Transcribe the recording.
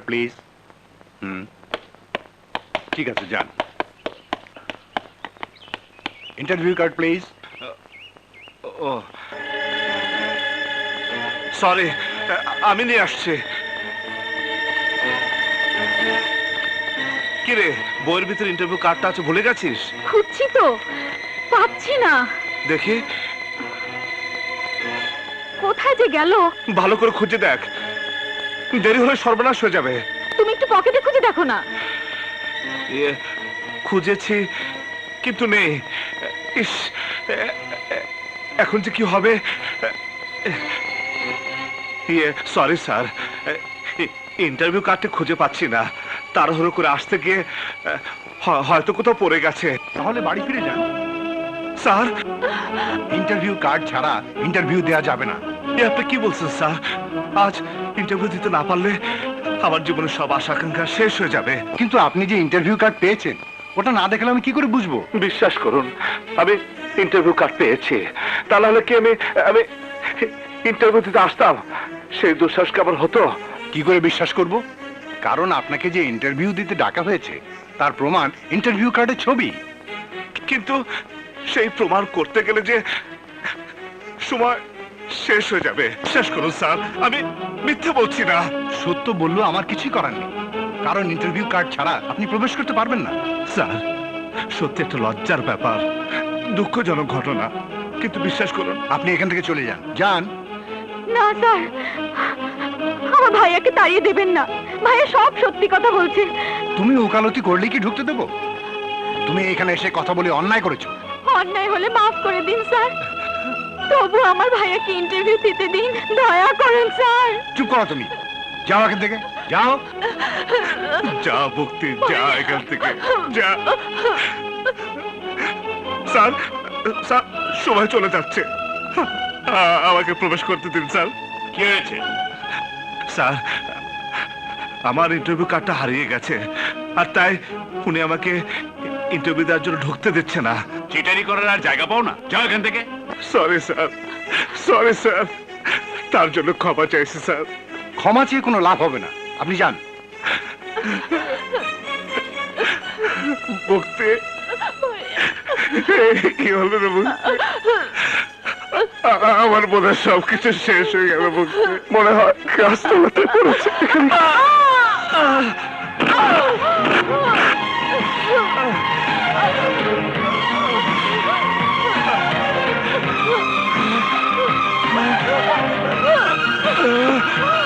Please হুম ঠিক আছে যান। Interview card please O sorry আমি নিয়ে আসছি। কিরে বইয়ের ভিতরে ইন্টারভিউ কার্ডটা আছে ভুলে গেছিস? খুঁজছি তো পাচ্ছি না। দেখি। কোথায় যে গেল? ভালো করে খুঁজে দেখ। দেরি হলে সর্বনাশ হয়ে যাবে। তুমি একটু পকেটে খুঁজে দেখো না। ইয়ে, খুঁজেছি কিন্তু নেই। ইস এখন যে কি হবে? ইয়ে সরি স্যার। ইন্টারভিউ কার্ডটা খুঁজে পাচ্ছি না। তাড়াহুড়ো করে আসতে গিয়ে হয়তো কোথাও পড়ে গেছে। তাহলে বাড়ি ফিরে যান। স্যার ইন্টারভিউ কার্ড ছাড়া ইন্টারভিউ দেওয়া যাবে না। আপনি কি বলছেন স্যার? আজ ইন্টারভিউ দিতে না পারলে আমার জীবনের সব আশা আকাঙ্ক্ষা শেষ হয়ে যাবে। কিন্তু আপনি যে ইন্টারভিউ কার্ড পেয়েছেন ওটা না দেখলে আমি কি করে বুঝব? বিশ্বাস করুন আমি ইন্টারভিউ কার্ড পেয়েছি। তা নাহলে কি আমি আমি ইন্টারভিউ দিতে আসতাম? সেই দুঃসাহস কি আমার হতো? কি করে বিশ্বাস করব? কারণ আপনাকে যে ইন্টারভিউ দিতে ডাকা হয়েছে তার প্রমাণ ইন্টারভিউ কার্ডের ছবি। কিন্তু সেই প্রমাণ করতে গেলে যে সময় শেষ হয়ে যাবে। শেষ করুন স্যার। আমি মিথ্যে বলছি না। সত্য বলল আমার কিছুই করার নেই। কারণ ইন্টারভিউ কার্ড ছাড়া আপনি প্রবেশ করতে পারবেন না। স্যার সত্যি একটা লজ্জার ব্যাপার। দুঃখজনক ঘটনা। কিন্তু বিশ্বাস করুন আপনি এখান থেকে চলে যান। যান। না স্যার। আমার ভাইয়াকে তাড়িয়ে দেবেন না। ভাইয়া সব সত্যি কথা বলছে। তুমি ওকালতি করলে কি ঢুকতে দেবো? তুমি এখানে এসে কথা বলে অন্যায় করেছ। অন্যায় হলে মাফ করে দিন স্যার। তবু আমার ভাইয়াকে ইন্টারভিউ দিতে দিন। দয়া করেন স্যার। চুপ করো তুমি। যাও এখান থেকে। যাও। যা মুক্তি যা এখান থেকে। যা। স্যার স্যার সময় চলে যাচ্ছে। আমাকে প্রবেশ করতে দিন স্যার। কি হয়েছে? স্যার আমার ইন্টারভিউ কার্ডটা হারিয়ে গেছে। আর তাই উনি আমাকে ইন্টারভিউ দেওয়ার জন্য ঢুকতে দিচ্ছে না। চিটারি করার আর জায়গা পাও না। যাও এখান থেকে। Sorry sir. সরি স্যার তার জন্য ক্ষমা চাইছি স্যার ক্ষমা চেয়ে কোনো লাভ হবে না। আপনি যান। মুক্তি কি হলো রে মুক্তি আমার মনে সবকিছু শেষ হয়ে গেল মুক্তি মনে হয় গাছতলাতে পড়েছে Uh,